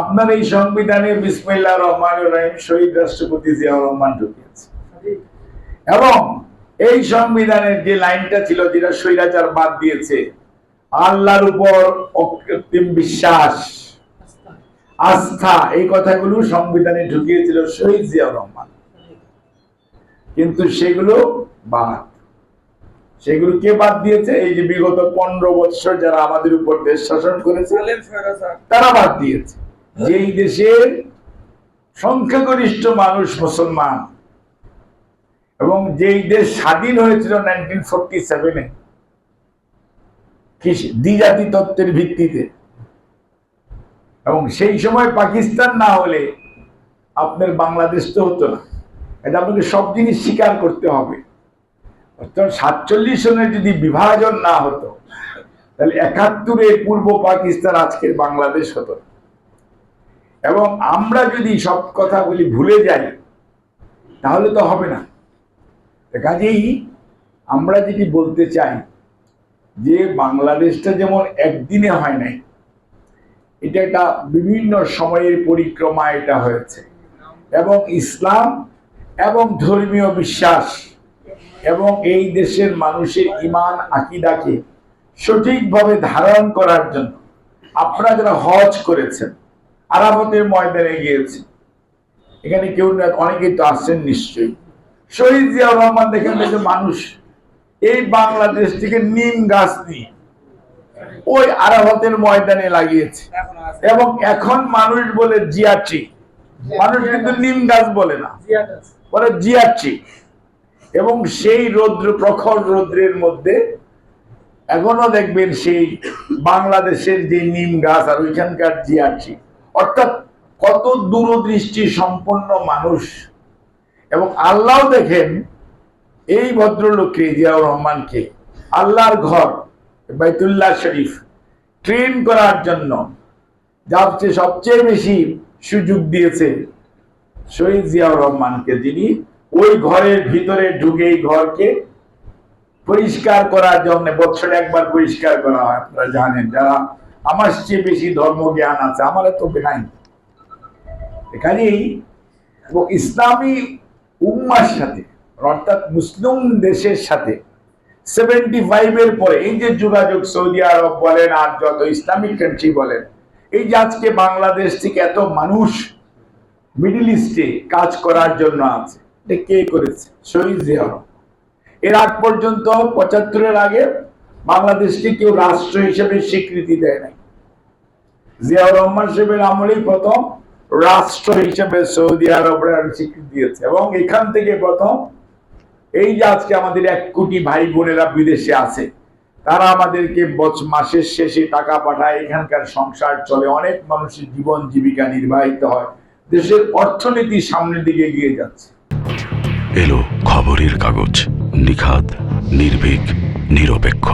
আপনার এই সংবিধানে বিসমিল্লাহ রহমান রহিম শহীদ রাষ্ট্রপতি জিয়াউর রহমান ঢুকিয়েছে। এবং এই সংবিধানের যে লাইনটা ছিল যেটা স্বৈরাচার বাদ দিয়েছে আল্লাহর উপর অকৃত্রিম বিশ্বাস আস্থা এই কথাগুলো সংবিধানে ঢুকিয়েছিল শহীদ জিয়াউর রহমান। কিন্তু সেগুলো বাদ। সেগুলো কে বাদ দিয়েছে? এই যে বিগত পনেরো বছর যারা আমাদের উপর দেশ শাসন করেছে তারা বাদ দিয়েছে। যেই দেশের সংখ্যাগরিষ্ঠ মানুষ মুসলমান, এবং যেই দেশ স্বাধীন হয়েছিল নাইনটিন ফোরটি সেভেনে দ্বিজাতি তত্ত্বের ভিত্তিতে। এবং সেই সময় পাকিস্তান না হলে আপনার বাংলাদেশ তো হতো না। এটা আপনাকে সব জিনিস স্বীকার করতে হবে। সাতচল্লিশ সনের যদি বিভাজন না হতো, তাহলে একাত্তরে পূর্ব পাকিস্তান আজকের বাংলাদেশ হতো না। এবং আমরা যদি সব কথাগুলি ভুলে যাই, তাহলে তো হবে না। কাজেই আমরা যেটি বলতে চাই, যে বাংলাদেশটা যেমন একদিনে হয় নাই, এটা একটা বিভিন্ন সময়ের পরিক্রমা এটা হয়েছে। এবং ইসলাম এবং ধর্মীয় বিশ্বাস এবং এই দেশের মানুষের ইমান আকিদাকে সঠিকভাবে ধারণ করার জন্য আপনারা যারা হজ করেছেন আরাফতের ময়দানে গিয়েছে। এখানে কেউ না অনেকেই তো আসছেন নিশ্চয়ই। শহীদ জিয়াউর রহমান দেখেন দেখে মানুষ এই বাংলাদেশ থেকে নিম গাছ নিয়ে ওই আরাফতের ময়দানে লাগিয়েছে। এবং এখন মানুষ বলে জিয়াট্রি মানুষ কিন্তু নিম গাছ বলে না। বলে জিয়াট্রি এবং সেই রৌদ্র প্রখর রৌদ্রের মধ্যে এখনও দেখবেন সেই বাংলাদেশের যে নিম গাছ আর ওইখানকার জিয়াট্রি অর্থাৎ কত দূরদৃষ্টি সম্পন্ন মানুষ। এবং আল্লাহ দেখেন এই ভদ্রলোককে জিয়াউর রহমানকে আল্লাহর ঘর, বাইতুল্লাহ শরীফ ট্রেন করার জন্য যাচ্ছে সবচেয়ে বেশি সুযোগ দিয়েছে শহীদ জিয়াউর রহমানকে যিনি ওই ঘরের ভিতরে ঢুকে ঘরকে পরিষ্কার করার জন্য বছরে একবার পরিষ্কার করা হয়, আপনারা জানেন যারা আমার চেয়ে বেশি ধর্ম জ্ঞান আছে, আমার তো নাই। এখানেই ইসলামী উম্মার সাথে, অর্থাৎ মুসলিম দেশের সাথে সেভেন্টি ফাইভের পরে, এই যে যোগাযোগ সৌদি আরব বলেন আর যত ইসলামিক কান্ট্রি বলেন, এই যে আজকে বাংলাদেশ থেকে এত মানুষ মিডিল ইস্টে কাজ করার জন্য আছে, এটা কে করেছে? শহীদ জিয়া এর আগ পর্যন্ত পঁচাত্তরের আগে বাংলাদেশকে কেউ রাষ্ট্র হিসেবে স্বীকৃতি দেয় নাই। জিয়াউর রহমান সাহেবের আমলেই প্রথম রাষ্ট্র হিসেবে সৌদি আরবরা স্বীকৃতি দিয়েছে। এবং এখান থেকে প্রথম এই যে আজকে আমাদের এক কোটি ভাই বোনেরা বিদেশে আছে, তারা আমাদেরকে মাসের শেষে টাকা পাঠায়, এখানকার সংসার চলে, অনেক মানুষের জীবন জীবিকা নির্বাহিত হয়, দেশের অর্থনীতি সামনের দিকে এগিয়ে যাচ্ছে। এলো খবরের কাগজ নিখাত নির্ভীক, নিরপেক্ষ।